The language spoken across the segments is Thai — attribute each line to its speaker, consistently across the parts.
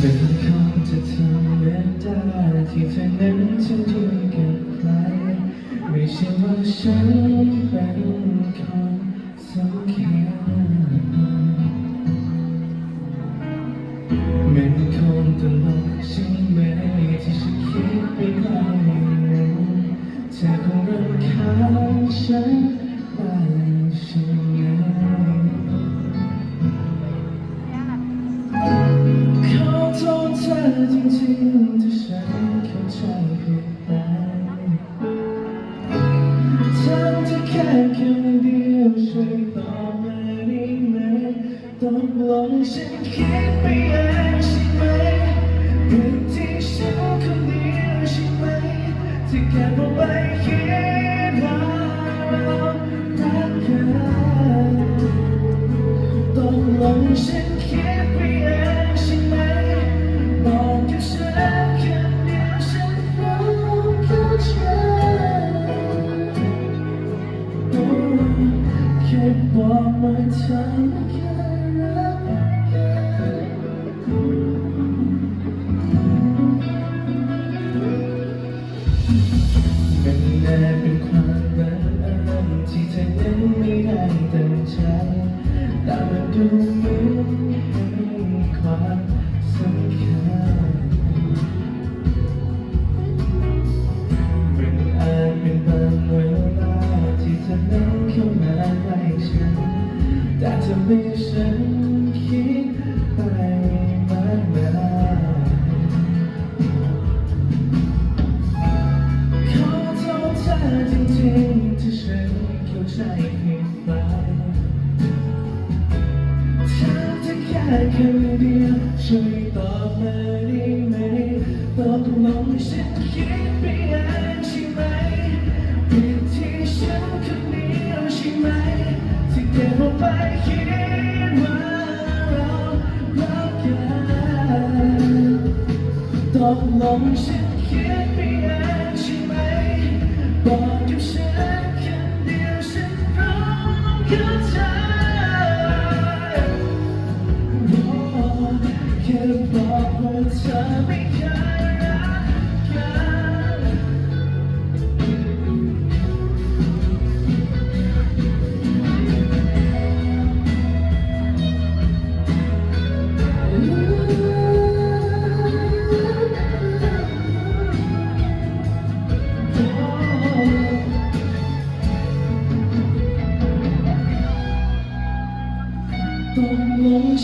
Speaker 1: เป็นคนจะทำเรื่ได้ที่เธอนั้นฉันคุยกับใครไม่ใช่ว่าฉันเป็น เป็นคนตลกใช่ไหมที่ฉันคิดไปไกลนั้นเธอคงรำคาญฉันบ้ใช่ไหมขอโทษเธอจริงๆที่ฉันเข้าใจผิดไปทำจะแค่คำเดียวช่วยตอบมาได้ไหมตกลงฉันคิดไปเอง ที่แค่บอกไปคิดว่าเรารักกันตกลงฉัน เป็นแน่เป็นความบังเอิญที่เธอนั้นไม่ได้ตั้งใจแต่มันดูเหมือนมีความสำคัญมันอาจเป็นบางเวลาที่เธอนั้นเข้ามาใกล้ฉันแต่เธอไม่ให้ฉัน จริงๆที่ฉันเข้าใจผิดไปเธอจะแค่คำเดียวช่วยตอบมาได้ไหมตกลงฉันคิดไปเองใช่ไหมผิดที่ฉันคนเดียวใช่ไหมที่เก็บเอาไปคิดว่าเรารักกันตกลงฉันคิด บอกกับฉันคำเดียวฉันพร้อมเข้าใจแค่บอกว่าเธอไม่เคย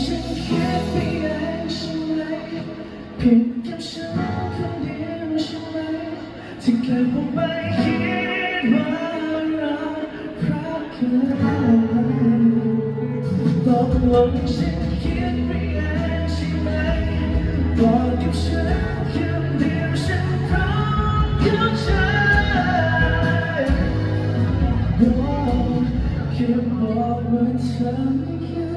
Speaker 1: ฉันแค่เพียงใช่ไหมผิดกับฉันคนเดียวใช่ไหมที่เกิดผมไม่คิดว่าเรารักกันตกลงฉันคิดไปเองใช่ไหมบอกกับฉันคนเดียวฉันพร้อมเข้าใจโอ้แค่บอว่าเธอไม่คิด